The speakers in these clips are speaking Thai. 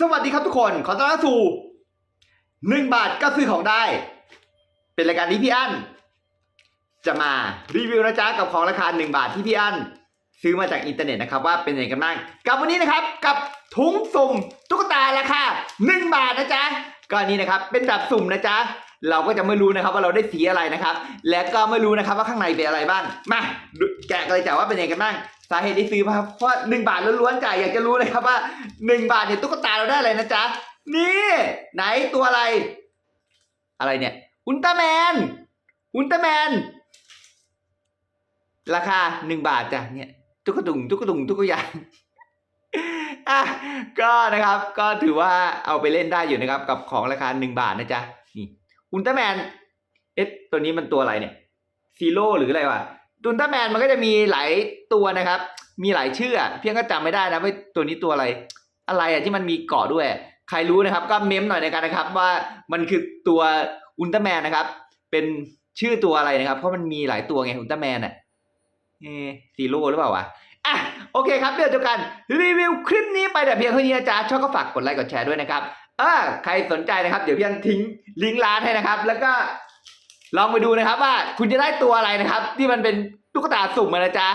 สวัสดีครับทุกคน ขอต้อนรับสู่หนึ่งบาทก็ซื้อของได้ เป็นรายการที่พี่อั้นจะมารีวิวนะจ๊ะกับของราคาหนึ่งบาทที่พี่อั้นซื้อมาจากอินเทอร์เน็ตนะครับว่าเป็นยังไงกันบ้างกับวันนี้นะครับกับถุงสุ่มตุ๊กตาราคาหนึ่งบาทนะจ๊ะก็อันนี้นะครับเป็นแบบสุ่มนะจ๊ะ เราก็จะไม่รู้นะครับว่าเราได้สีอะไรนะครับ และก็ไม่รู้นะครับว่าข้างในเป็นอะไรบ้าง มาแกะเลยจ้ะว่าเป็นยังไงกันบ้างสาเหตุที่ซื้อมาเพราะหนึ่งบาทล้วนๆจ้ะอยากจะรู้เลยครับว่าหนึ่งบาทเนี่ยตุ๊กตาเราได้อะไรนะจ๊ะนี่ไหนตัวอะไร อะไรเนี่ยอุลตร้าแมนอุลตร้าแมนราคาหนึ่งบาทจ้ะเนี่ยตุ๊กตุงตุ๊กตุงตุ๊กยางอะก็นะครับก็ถือว่าเอาไปเล่นได้อยู่นะครับกับของราคาหนึ่งบาทนะจ๊ะ อุลตร้าแมน เอ๊ะ ตัวนี้มันตัวอะไรเนี่ย ซีโร่หรืออะไรวะอุลตร้าแมนมันก็จะมีหลายตัวนะครับ มีหลายชื่อ เพียงก็จำไม่ได้นะว่าตัวนี้ตัวอะไร อะไรอะที่มันมีเกาะด้วย ใครรู้นะครับ ก็เมมหน่อยในการนะครับ ว่ามันคือตัวอุลตร้าแมนนะครับ เป็นชื่อตัวอะไรนะครับ เพราะมันมีหลายตัวไงอุลตร้าแมนอะเอซีโร่หรือเปล่าวะอะโอเคครับเดี๋ยวเจบกันรีวิวคลิปนี้ไปแต่เพียงเท่านี้นะจ๊ะชอบก็ฝากกดไลค์กดแชร์ด้วยนะครับ ออใครสนใจนะครับ เดี๋ยวพี่ยังทิ้งลิงก์ร้านให้นะครับ แล้วก็ลองไปดูนะครับว่าคุณจะได้ตัวอะไรนะครับ ที่มันเป็นตุ๊กตาสุ่มมานะจ๊ะ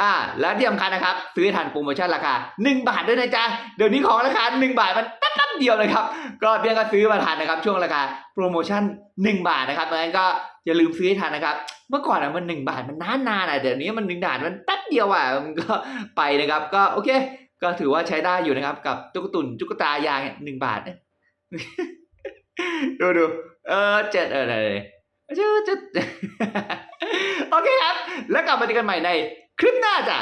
อ่า แล้วที่สำคัญนะครับ ซื้อทันโปรโมชั่นราคา 1 บาทด้วยนะจ๊ะ เดี๋ยวนี้ของราคา 1 บาทมันแป๊บเดียวเลยครับ ก็เพียงก็ซื้อมาทันนะครับ ช่วงราคาโปรโมชั่น 1 บาทนะครับดังนั้นก็อย่าลืมซื้อทันนะครับ เมื่อก่อนอะมัน 1 บาทมันนานๆอะเดี๋ยวนี้มัน1บาทมันแป๊บเดียวอะมันก็ไปนะครับ ก็โอเค ก็ถือว่าใช้ได้อยู่นะครับ กับตุ๊กตุนตุ๊กตายางเนี่ยหนึ่งบาทดูดูเออเจ็ดเออเลยจุดโอเคครับ แล้วกลับมาเจอกันใหม่ในคลิปหน้าจ้ะ